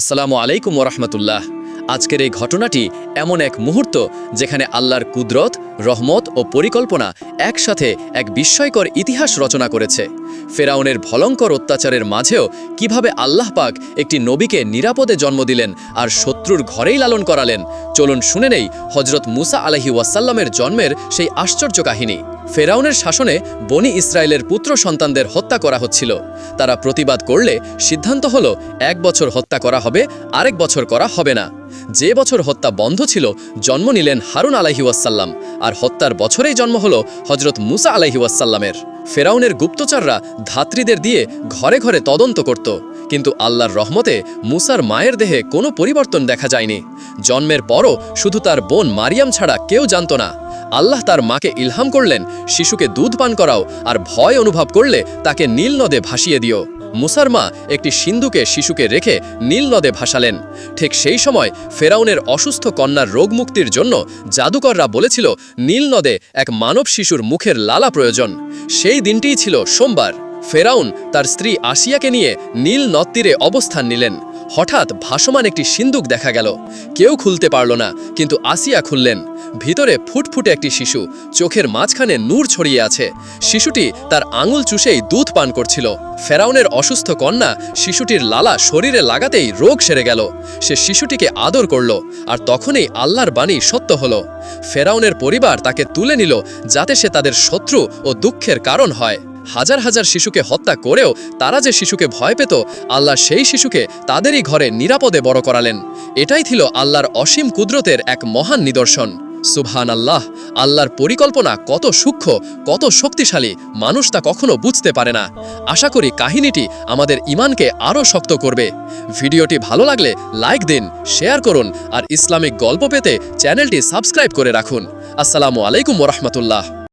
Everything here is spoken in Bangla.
আসসালামু আলাইকুম ওরহমতুল্লাহ। আজকের এই ঘটনাটি এমন এক মুহূর্ত যেখানে আল্লাহর কুদরত, রহমত ও পরিকল্পনা একসাথে এক বিস্ময়কর ইতিহাস রচনা করেছে। ফেরাউনের ভলঙ্কর অত্যাচারের মাঝেও কীভাবে আল্লাহ পাক একটি নবীকে নিরাপদে জন্ম দিলেন আর শত্রুর ঘরেই লালন করালেন, চলুন শুনে নেই হজরত মুসা আলহি ওয়াসাল্লামের জন্মের সেই আশ্চর্য কাহিনী। ফেরাউনের শাসনে বনি ইসরায়েলের পুত্র সন্তানদের হত্যা করা হচ্ছিল। তারা প্রতিবাদ করলে সিদ্ধান্ত হলো, এক বছর হত্যা করা হবে, আরেক বছর করা হবে না। যে বছর হত্যা বন্ধ ছিল, জন্ম নিলেন হারুন আলাহি ওয়াসাল্লাম, আর হত্যার বছরেই জন্ম হল হজরত মুসা আলাহি ওয়াসাল্লামের। ফেরাউনের গুপ্তচররা ধাত্রীদের দিয়ে ঘরে ঘরে তদন্ত করত, কিন্তু আল্লাহর রহমতে মুসার মায়ের দেহে কোনো পরিবর্তন দেখা যায়নি। জন্মের পরও শুধু তার বোন মারিয়াম ছাড়া কেউ জানত না। আল্লাহ তার মাকে ইলহাম করলেন, শিশুকে দুধ পান করাও আর ভয় অনুভব করলে তাকে নীল নদে ভাসিয়ে দিও। মুসার মা একটি সিন্ধুকে শিশুকে রেখে নীল নদে ভাসালেন। ঠিক সেই সময় ফেরাউনের অসুস্থ কন্যার রোগ মুক্তির জন্য জাদুকররা বলেছিল, নীল নদে এক মানব শিশুর মুখের লালা প্রয়োজন। সেই দিনটিই ছিল সোমবার। ফেরাউন তার স্ত্রী আসিয়াকে নিয়ে নীল নদ তীরে অবস্থান নিলেন। হঠাৎ ভাসমান একটি সিন্দুক দেখা গেল। কেউ খুলতে পারল না, কিন্তু আসিয়া খুললেন। ভিতরে ফুটফুটে একটি শিশু, চোখের মাঝখানে নূর ছড়িয়ে আছে। শিশুটি তার আঙুল চুষেই দুধ পান করছিল। ফেরাউনের অসুস্থ কন্যা শিশুটির লালা শরীরে লাগাতেই রোগ সেরে গেল। সে শিশুটিকে আদর করল, আর তখনই আল্লাহর বাণী সত্য হল। ফেরাউনের পরিবার তাকে তুলে নিল, যাতে সে তাদের শত্রু ও দুঃখের কারণ হয়। হাজার হাজার শিশুকে হত্যা করেও তারা যে শিশুকে ভয় পেত, আল্লাহ সেই শিশুকে তাদেরই ঘরে নিরাপদে বড় করালেন। এটাই ছিল আল্লাহর অসীম কুদরতের এক মহান নিদর্শন। সুবহান আল্লাহ আল্লাহর পরিকল্পনা কত সূক্ষ্ম, কত শক্তিশালী, মানুষ তা কখনো বুঝতে পারে না। আশা করি কাহিনীটি আমাদের ইমানকে আরও শক্ত করবে। ভিডিওটি ভালো লাগলে লাইক দিন, শেয়ার করুন, আর ইসলামিক গল্প পেতে চ্যানেলটি সাবস্ক্রাইব করে রাখুন। আসসালামু আলাইকুম ওরহমতুল্লাহ